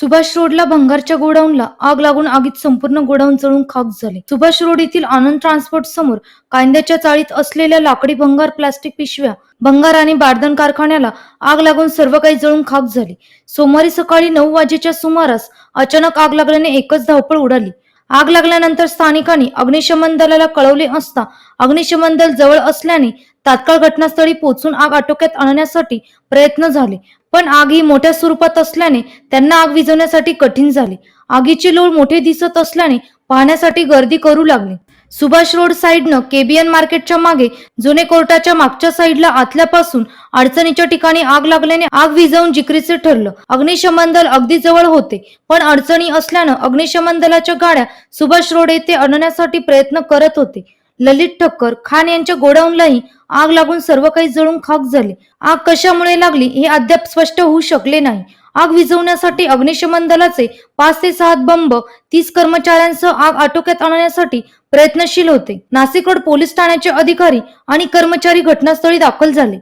सुभाष रोडला भंगारच्या गोडाऊनला आग लागून आगीत संपूर्ण गोडाऊन जळून खाक झाले. सुभाष रोड येथील आनंद ट्रान्सपोर्ट समोर कांद्याच्या चाळीत असलेल्या लाकडी भंगार प्लास्टिक पिशव्या भंगार आणि बारदण कारखान्याला आग लागून सर्व काही जळून खाक झाले. सोमवारी सकाळी नऊ वाजेच्या सुमारास अचानक आग लागल्याने एकच धावपळ उडाली. आग लागल्यानंतर स्थानिकांनी अग्निशमन दलाला कळवले असता अग्निशमन दल जवळ असल्याने तात्काळ घटनास्थळी पोहोचून आग आटोक्यात आणण्यासाठी प्रयत्न झाले. पण आग ही मोठ्या स्वरूपात असल्याने त्यांना आग विझवण्यासाठी कठीण झाले. आगीचे लोळ मोठे दिसत असल्याने पाहण्यासाठी गर्दी करू लागली. सुभाष रोड साईडनं केबीएन मार्केटच्या मागे जुने कोर्टाच्या मागच्या साईडला आतल्यापासून अडचणीच्या ठिकाणी आग लागल्याने आग विझवून जिकरीचे ठरलं. अग्निशमन दल अगदी जवळ होते पण अडचणी असल्यानं अग्निशमन दलाच्या गाड्या सुभाष रोड येथे आणण्यासाठी प्रयत्न करत होते. ललित ठक्कर खान यांच्या गोडाऊनलाही आग लागून सर्व काही जळून खाक झाले. आग कशामुळे लागली हे अद्याप स्पष्ट होऊ शकले नाही. आग विझवण्यासाठी अग्निशमन दलाचे पाच ते सात बंब तीस कर्मचाऱ्यांसह आग आटोक्यात आणण्यासाठी प्रयत्नशील होते. नाशिक रोड पोलीस ठाण्याचे अधिकारी आणि कर्मचारी घटनास्थळी दाखल झाले.